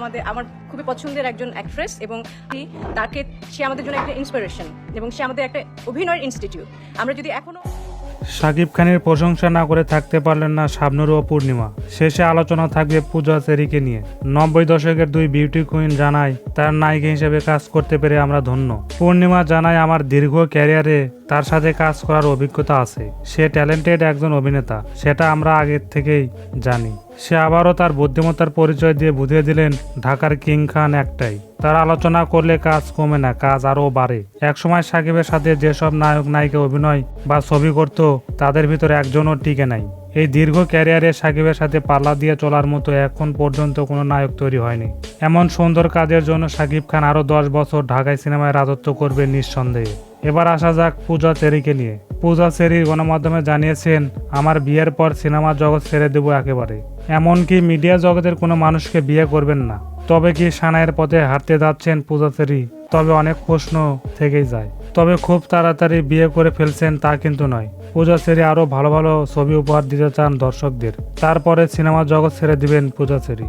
আমাদের, আমার খুবই পছন্দের একজন অ্যাক্ট্রেস এবং তাকে, সে আমাদের জন্য একটা ইন্সপিরেশন এবং সে আমাদের একটা অভিনয়ের ইনস্টিটিউট আমরা যদি এখনও শাকিব খানের প্রশংসা না করে থাকতে পারলেন না শাবনুর ও পূর্ণিমা। শেষে আলোচনা থাকবে পূজা সেরিকে নিয়ে। নব্বই দশকের দুই বিউটি কুইন জানায়, তার নায়িকা হিসেবে কাজ করতে পেরে আমরা ধন্য। পূর্ণিমা জানায়, আমার দীর্ঘ ক্যারিয়ারে তার সাথে কাজ করার অভিজ্ঞতা আছে। সে ট্যালেন্টেড একজন অভিনেতা। সেটা আমরা আগের থেকেই জানি। সে আবারও তার বুদ্ধিমত্তার পরিচয় দিয়ে বুঝিয়ে দিলেন, ঢাকার কিং খান একটাই। তার আলোচনা করলে কাজ কমে না, কাজ আরও বাড়ে। একসময় সাকিবের সাথে যেসব নায়ক, নায়িকা অভিনয় বা ছবি করত, তাদের ভিতরে একজনও টিকে নাই। এই দীর্ঘ ক্যারিয়ারে সাকিবের সাথে পাল্লা দিয়ে চলার মতো এখন পর্যন্ত কোনো নায়ক তৈরি হয়নি। এমন সুন্দর কাজের জন্য সাকিব খান আরও দশ বছর ঢাকায় সিনেমায় রাজত্ব করবে নিঃসন্দেহে। এবার আসা যাক পূজা চেরিকে নিয়ে। পূজা চেরি গণমাধ্যমে জানিয়েছেন, আমার বিয়ের পর সিনেমা জগৎ ছেড়ে দেবো একেবারে। এমনকি মিডিয়া জগতের কোনো মানুষকে বিয়ে করবেন না। তবে কি সানাইয়ের পথে হাঁটতে যাচ্ছেন পূজা চেরি তবে অনেক প্রশ্ন থেকেই যায়। তবে খুব তাড়াতাড়ি বিয়ে করে ফেলছেন তা কিন্তু নয়। পূজা চেরি আরও ভালো ভালো ছবি উপহার দিতে চান দর্শকদের। তারপরে সিনেমা জগৎ ছেড়ে দিবেন পূজা চেরি